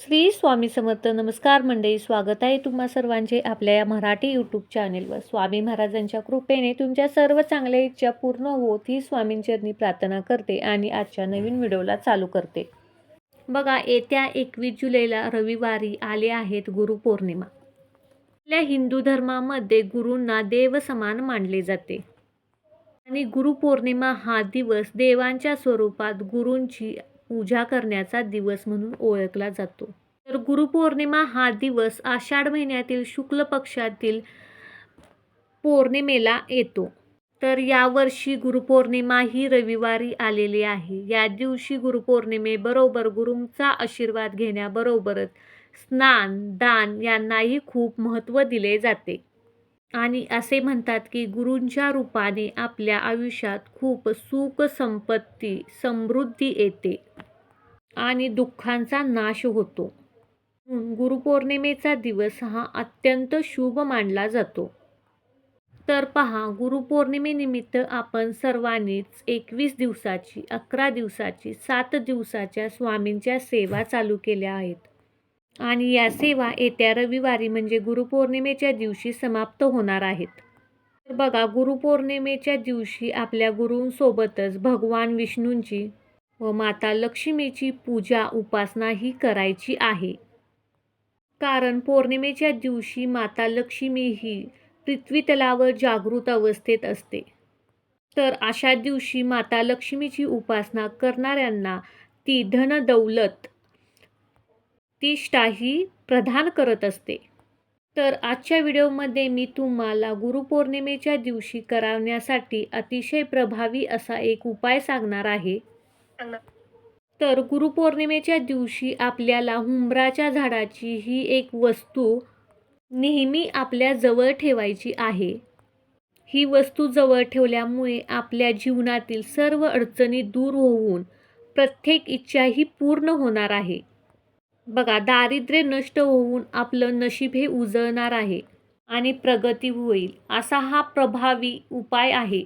श्री स्वामी समर्थ नमस्कार मंडळी स्वागत आहे तुम्हा सर्वांचे आपल्या या मराठी यूट्यूब चॅनेलवर स्वामी महाराजांच्या कृपेने तुमच्या सर्व चांगल्या इच्छा पूर्ण होत ही स्वामींचरणी प्रार्थना करते आणि आजच्या नवीन व्हिडिओला चालू करते. बघा येत्या एकवीस जुलैला रविवारी आले आहेत गुरुपौर्णिमा आपल्या हिंदू धर्मामध्ये गुरूंना देव समान मानले जाते. आणि गुरुपौर्णिमा हा दिवस देवांच्या स्वरूपात गुरूंची पूजा करण्याचा दिवस म्हणून ओळखला जातो. तर गुरुपौर्णिमा हा दिवस आषाढ महिन्यातील शुक्ल पक्षातील पौर्णिमेला येतो. तर यावर्षी गुरुपौर्णिमा ही रविवारी आलेली आहे. या दिवशी गुरुपौर्णिमेबरोबर गुरुंचा आशीर्वाद घेण्याबरोबरच स्नान दान यांनाही खूप महत्त्व दिले जाते. आणि असे म्हणतात की गुरूंच्या रूपाने आपल्या आयुष्यात खूप सुख संपत्ती समृद्धी येते. आणि दुःखांचा नाश होतो. म्हणून गुरुपौर्णिमेचा दिवस हा अत्यंत शुभ मानला जातो. तर पहा गुरुपौर्णिमेनिमित्त आपण सर्वांनीच एकवीस दिवसाची अकरा दिवसाची सात दिवसाच्या स्वामींच्या सेवा चालू केल्या आहेत. आणि या सेवा येत्या रविवारी म्हणजे गुरुपौर्णिमेच्या दिवशी समाप्त होणार आहेत. तर बघा गुरुपौर्णिमेच्या दिवशी आपल्या गुरूंसोबतच भगवान विष्णूंची व माता लक्ष्मीची पूजा उपासनाही करायची आहे. कारण पौर्णिमेच्या दिवशी माता लक्ष्मी ही पृथ्वीतलावर जागृत अवस्थेत असते. तर अशा दिवशी माता लक्ष्मीची उपासना करणाऱ्यांना ती धन दौलत तिष्ठाही प्रदान करत असते. तर आजच्या व्हिडिओमध्ये मी तुम्हाला गुरुपौर्णिमेच्या दिवशी करावण्यासाठी अतिशय प्रभावी असा एक उपाय सांगणार आहे. तर गुरुपौर्णिमेच्या दिवशी आपल्याला हुंबराच्या झाडाची ही एक वस्तू नेहमी आपल्या जवळ ठेवायची आहे. ही वस्तू जवळ ठेवल्यामुळे आपल्या जीवनातील सर्व अडचणी दूर होऊन प्रत्येक इच्छाही पूर्ण होणार आहे. बघा दारिद्र्य नष्ट होऊन आपलं नशीब हे उजळणार आहे आणि प्रगती होईल असा हा प्रभावी उपाय आहे.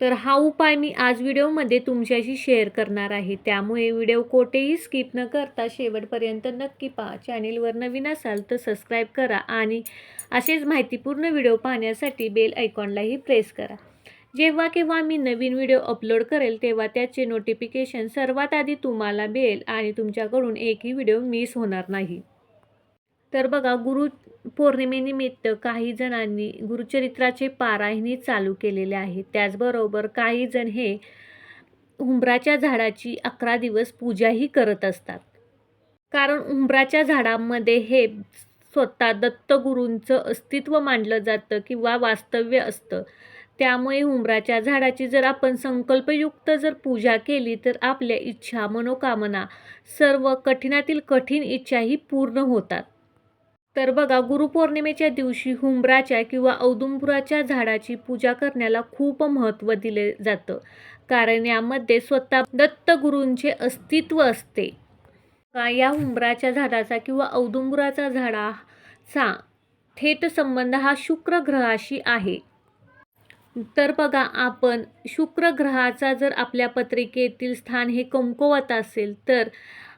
तर हा उपाय मी आज व्हिडिओमध्ये तुमच्याशी शेअर करणार आहे. त्यामुळे व्हिडिओ कोठेही स्किप न करता शेवटपर्यंत नक्की पहा. चॅनेलवर नवीन असाल तर सबस्क्राईब करा आणि असेच माहितीपूर्ण व्हिडिओ पाहण्यासाठी बेल आयकॉनलाही प्रेस करा. जेव्हा केव्हा मी नवीन व्हिडिओ अपलोड करेल तेव्हा त्याचे नोटिफिकेशन सर्वात आधी तुम्हाला मिळेल आणि तुमच्याकडून एकही व्हिडिओ मिस होणार नाही. तर बघा गुरु पौर्णिमेनिमित्त काही जणांनी गुरुचरित्राचे पारायणी चालू केलेले आहे. त्याचबरोबर काही जण हे उंबराच्या झाडाची अकरा दिवस पूजाही करत असतात. कारण उंबराच्या झाडामध्ये हे स्वतः दत्तगुरूंचं अस्तित्व मानलं जातं किंवा वास्तव्य असतं. त्यामुळे उंबराच्या झाडाची जर आपण संकल्पयुक्त जर पूजा केली तर आपल्या इच्छा मनोकामना सर्व कठीणातील कठीण इच्छाही पूर्ण होतात. तर बघा गुरुपौर्णिमेच्या दिवशी हुंबराच्या किंवा औदुंबुराच्या झाडाची पूजा करण्याला खूप महत्त्व दिले जातं. कारण यामध्ये स्वतः दत्तगुरूंचे अस्तित्व असते. का या हुंबराच्या झाडाचा किंवा औदुंबुराचा झाडाचा थेट संबंध हा शुक्र ग्रहाशी आहे. तर बघा आपण शुक्र ग्रहाचा जर आपल्या पत्रिकेतील स्थान हे कमकुवत असेल तर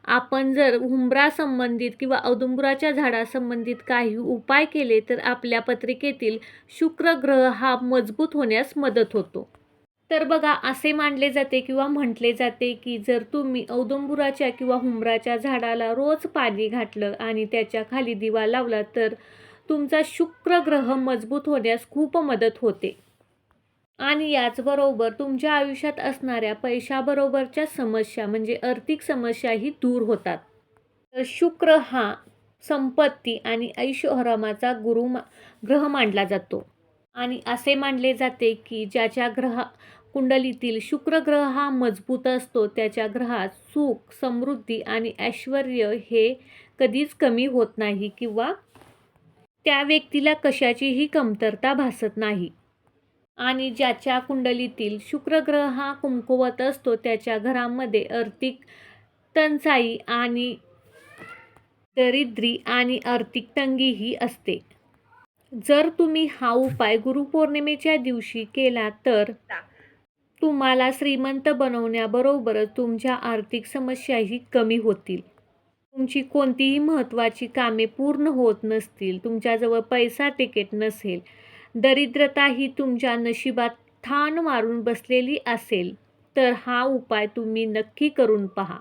आपण जर हुंबरासंबंधित किंवा औदुंबराच्या झाडासंबंधित काही उपाय केले तर आपल्या पत्रिकेतील शुक्र ग्रह हा मजबूत होण्यास मदत होतो. तर बघा असे मानले जाते किंवा म्हटले जाते की जर तुम्ही औदुंबुराच्या किंवा हुंबराच्या झाडाला रोज पाणी घातलं आणि त्याच्याखाली दिवा लावला तर तुमचा शुक्र ग्रह मजबूत होण्यास खूप मदत होते. आणि याचबरोबर तुमच्या आयुष्यात असणाऱ्या पैशाबरोबरच्या समस्या म्हणजे आर्थिक समस्याही दूर होतात. तर शुक्र हा संपत्ती आणि ऐशोहरामाचा गुरु मा ग्रह मानला जातो. आणि असे मानले जाते की ज्याच्या ग्रह कुंडलीतील शुक्र ग्रह हा मजबूत असतो त्याच्या ग्रहात सुख समृद्धी आणि ऐश्वर हे कधीच कमी होत नाही किंवा त्या व्यक्तीला कशाचीही कमतरता भासत नाही. आणि ज्याच्या कुंडलीतील शुक्रग्रह हा कुमकुवत असतो त्याच्या घरामध्ये आर्थिक टंचाई आणि दरिद्री आणि आर्थिक तंगीही असते. जर तुम्ही हा उपाय गुरुपौर्णिमेच्या दिवशी केला तर तुम्हाला श्रीमंत बनवण्याबरोबरच तुमच्या आर्थिक समस्याही कमी होतील. तुमची कोणतीही महत्त्वाची कामे पूर्ण होत नसतील तुमच्याजवळ पैसा तिकीट नसेल दरिद्रता ही तुमच्या नशिबात ठाण मारून बसलेली असेल तर हा उपाय तुम्ही नक्की करून पहा.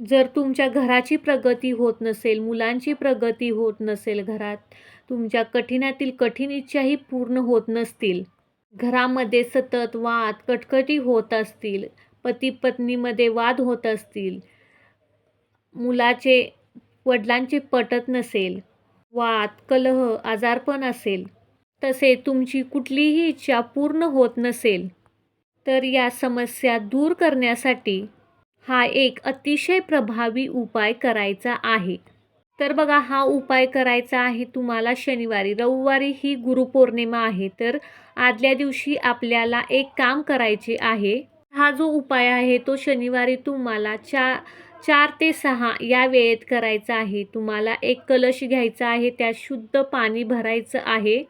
जर तुमच्या घराची प्रगती होत नसेल मुलांची प्रगती होत नसेल घरात तुमच्या कठीणातील कठीण इच्छाही पूर्ण होत नसतील. घरामध्ये सतत वाद कटकटी होत असतील पती पत्नीमध्ये वाद होत असतील मुलाचे वडिलांचे पटत नसेल वाद कलह आजारपण असेल तसे तुमची कुठलीही इच्छा पूर्ण होत नसेल तर या समस्या दूर करण्यासाठी हा एक अतिशय प्रभावी उपाय करायचा आहे. तर बघा हा उपाय करायचा आहे तुम्हाला शनिवारी रविवारी ही गुरुपौर्णिमा आहे तर आदल्या दिवशी आपल्याला एक काम करायचे आहे. हा जो उपाय आहे तो शनिवारी तुम्हाला चा चार ते सहा या वेळेत करायचा आहे. तुम्हाला एक कलश घ्यायचा आहे त्यात शुद्ध पाणी भरायचं आहे.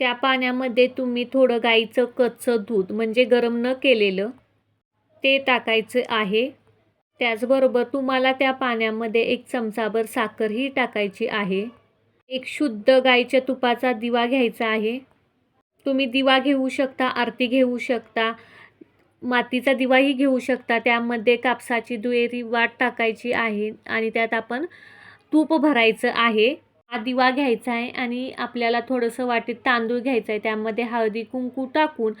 त्या पाण्यामध्ये तुम्ही थोडं गाईचं कच्चं दूध म्हणजे गरम न केलेलं ते टाकायचं आहे. त्याचबरोबर तुम्हाला त्या पाण्यामध्ये एक चमचाभर साखरही टाकायची आहे. एक शुद्ध गाईच्या तुपाचा दिवा घ्यायचा आहे. तुम्ही दिवा घेऊ शकता आरती घेऊ शकता मातीचा दिवाही घेऊ शकता. त्यामध्ये कापसाची दुहेरी वाट टाकायची आहे आणि त्यात आपण तूप भरायचं आहे. हा दिवा घ्यायचा आहे आणि आपल्याला थोडंसं वाटीत तांदूळ घ्यायचं आहे त्यामध्ये हळदी कुंकू टाकून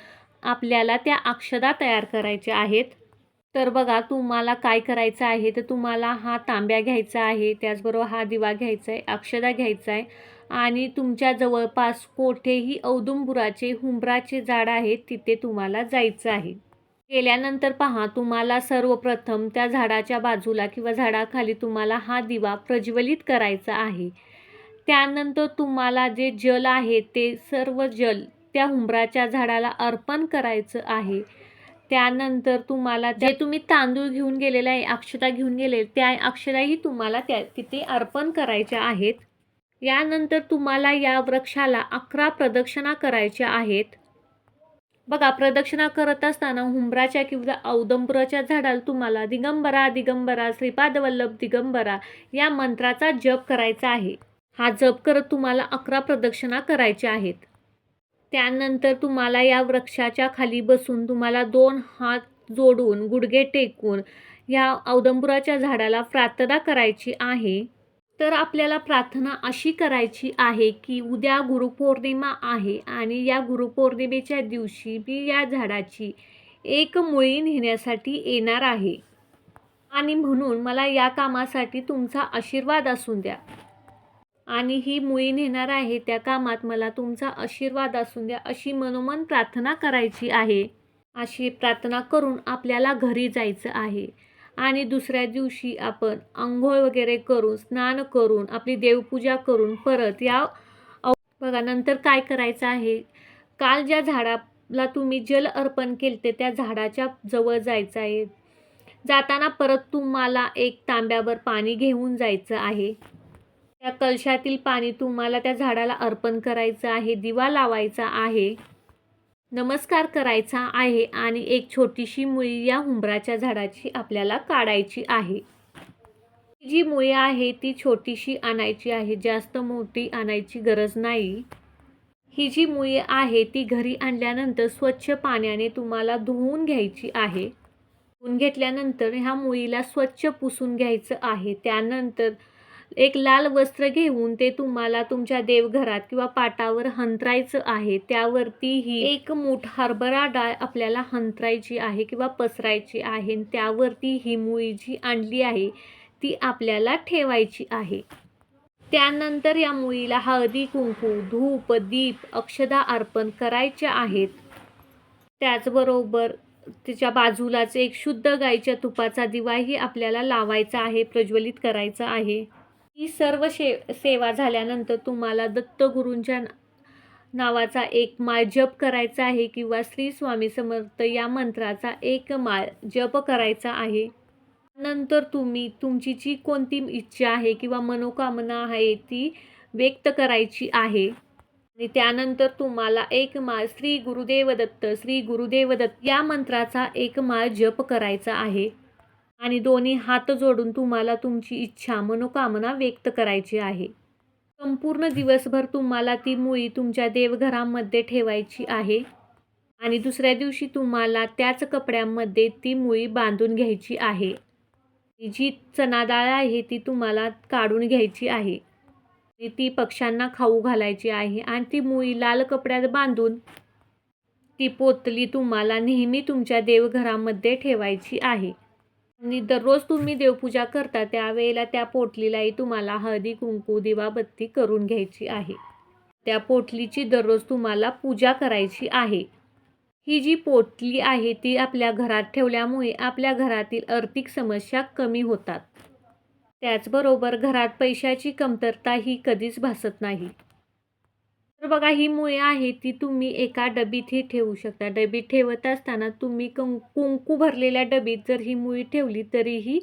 आपल्याला त्या अक्षदा तयार करायच्या आहेत. तर बघा तुम्हाला काय करायचं आहे? तर तुम्हाला हा तांब्या घ्यायचा आहे. त्याचबरोबर हा दिवा घ्यायचा आहे अक्षदा घ्यायचा आहे आणि तुमच्या जवळपास कोठेही औदुंबुराचे हुंबराचे झाड आहेत तिथे तुम्हाला जायचं आहे. गेल्यानंतर पहा तुम्हाला सर्वप्रथम त्या झाडाच्या बाजूला किंवा झाडाखाली तुम्हाला हा दिवा प्रज्वलित करायचा आहे. त्यानंतर तुम्हाला जे जल आहे ते सर्व जल त्या हुंबराच्या झाडाला अर्पण करायचं आहे. त्यानंतर तुम्हाला जे तुम्ही तांदूळ घेऊन गेलेला आहे अक्षता घेऊन गेले त्या अक्षताही तुम्हाला त्या तिथे अर्पण करायच्या आहेत. यानंतर तुम्हाला या वृक्षाला अकरा प्रदक्षिणा करायच्या आहेत. बघा प्रदक्षिणा करत असताना हुंबराच्या किंवा औदंबराच्या झाडाला तुम्हाला दिगंबरा दिगंबरा श्रीपादवल्लभ दिगंबरा या मंत्राचा जप करायचा आहे. हा जप करत तुम्हाला अकरा प्रदक्षिणा करायच्या आहेत. त्यानंतर तुम्हाला या वृक्षाच्या खाली बसून तुम्हाला दोन हात जोडून गुडघे टेकून या औदंबुराच्या झाडाला प्रार्थना करायची आहे. तर आपल्याला प्रार्थना अशी करायची आहे की उद्या गुरुपौर्णिमा आहे आणि या गुरुपौर्णिमेच्या दिवशी मी या झाडाची एक मुळी नेण्यासाठी येणार आहे. आणि म्हणून मला या कामासाठी तुमचा आशीर्वाद असून द्या. आणि ही मुळी नेणार आहे त्या कामात मला तुमचा आशीर्वाद असून द्या अशी मनोमन प्रार्थना करायची आहे. अशी प्रार्थना करून आपल्याला घरी जायचं आहे. आणि दुसऱ्या दिवशी आपण आंघोळ वगैरे करून स्नान करून आपली देवपूजा करून परत या बघा नंतर काय करायचं आहे? काल ज्या झाडाला तुम्ही जल अर्पण केले ते त्या झाडाच्या जवळ जायचं आहे. जाताना परत तुम्हाला एक तांब्यावर पाणी घेऊन जायचं आहे. त्या कलशातील पाणी तुम्हाला त्या झाडाला अर्पण करायचं आहे दिवा लावायचा आहे नमस्कार करायचा आहे आणि एक छोटीशी मुळी या हुंबराच्या झाडाची आपल्याला काढायची आहे. ही जी मुळी आहे ती छोटीशी आणायची आहे जास्त मोठी आणायची गरज नाही. ही जी मुळी आहे ती घरी आणल्यानंतर स्वच्छ पाण्याने तुम्हाला धुवून घ्यायची आहे. धुवून घेतल्यानंतर ह्या मुळीला स्वच्छ पुसून घ्यायचं आहे. त्यानंतर एक लाल वस्त्र घेऊन ते तुम्हाला तुमच्या देवघरात किंवा पाटावर हंतरायचं आहे. त्यावरती ही एक मूठ हरभरा डाळ आपल्याला हंतरायची आहे किंवा पसरायची आहे. आणि त्यावरती ही मुळी जी आणली आहे ती आपल्याला ठेवायची आहे. त्यानंतर या मुळीला हळदी कुंकू धूप दीप अक्षदा अर्पण करायच्या आहेत. त्याचबरोबर तिच्या बाजूलाच एक शुद्ध गाईच्या तुपाचा दिवाही आपल्याला लावायचा आहे प्रज्वलित करायचा आहे. ही सर्व शे सेवा झाल्यानंतर तुम्हाला दत्तगुरूंच्या ना- नावाचा एक माळ जप करायचा आहे किंवा श्री स्वामी समर्थ या मंत्राचा एक माळ जप करायचा आहे. नंतर तुम्ही तुमची जी कोणती इच्छा आहे किंवा मनोकामना आहे ती व्यक्त करायची आहे. आणि त्यानंतर तुम्हाला एक माळ श्री गुरुदेव दत्त श्री गुरुदेव दत्त या मंत्राचा एक माळ जप करायचा आहे. आणि दोन्ही हात जोडून तुम्हाला तुमची इच्छा मनोकामना व्यक्त करायची आहे. संपूर्ण दिवसभर तुम्हाला ती मुळी तुमच्या देवघरामध्ये ठेवायची आहे. आणि दुसऱ्या दिवशी तुम्हाला त्याच कपड्यांमध्ये ती मुळी बांधून घ्यायची आहे. जी चणाडाळ आहे ती तुम्हाला काढून घ्यायची आहे. ती पक्ष्यांना खाऊ घालायची आहे. आणि ती मुळी लाल कपड्यात बांधून ती पोतली तुम्हाला नेहमी तुमच्या देवघरामध्ये ठेवायची आहे. आणि दररोज तुम्ही देवपूजा करता त्यावेळेला त्या पोटलीलाही तुम्हाला हळदी कुंकू दिवाबत्ती करून घ्यायची आहे. त्या पोटलीची दररोज तुम्हाला पूजा करायची आहे. ही जी पोटली आहे ती आपल्या घरात ठेवल्यामुळे आपल्या घरातील आर्थिक समस्या कमी होतात. त्याचबरोबर घरात पैशाची कमतरता ही कधीच भासत नाही. तर बघा ही मुळे आहे ती तुम्ही एका डबीतही ठेवू शकता. डबीत ठेवत असताना तुम्ही कंक कुंकू भरलेल्या डबीत जर ही मुळी ठेवली तरीही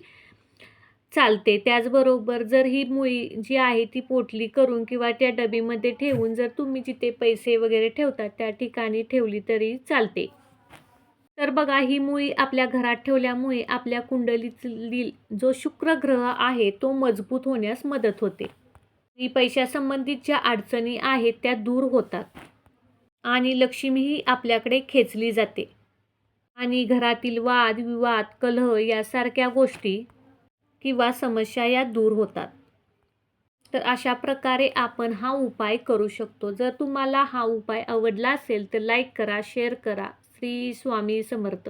चालते. त्याचबरोबर जर ही मुळी जी आहे ती पोटली करून किंवा त्या डबीमध्ये ठेवून जर तुम्ही जिथे पैसे वगैरे ठेवतात त्या ठिकाणी ठेवली तरी चालते. तर बघा ही मुळी आपल्या घरात ठेवल्यामुळे आपल्या कुंडलीतील जो शुक्र ग्रह आहे तो मजबूत होण्यास मदत होते. पैशासंबंधित ज्या अडचणी आहेत त्या दूर होतात. आणि लक्ष्मीही आपल्याकडे खेचली जाते. आणि घरातील वाद विवाद कलह यासारख्या गोष्टी किंवा समस्या या दूर होतात. तर अशा प्रकारे आपण हा उपाय करू शकतो. जर तुम्हाला हा उपाय आवडला असेल तर लाईक करा शेअर करा. श्री स्वामी समर्थ.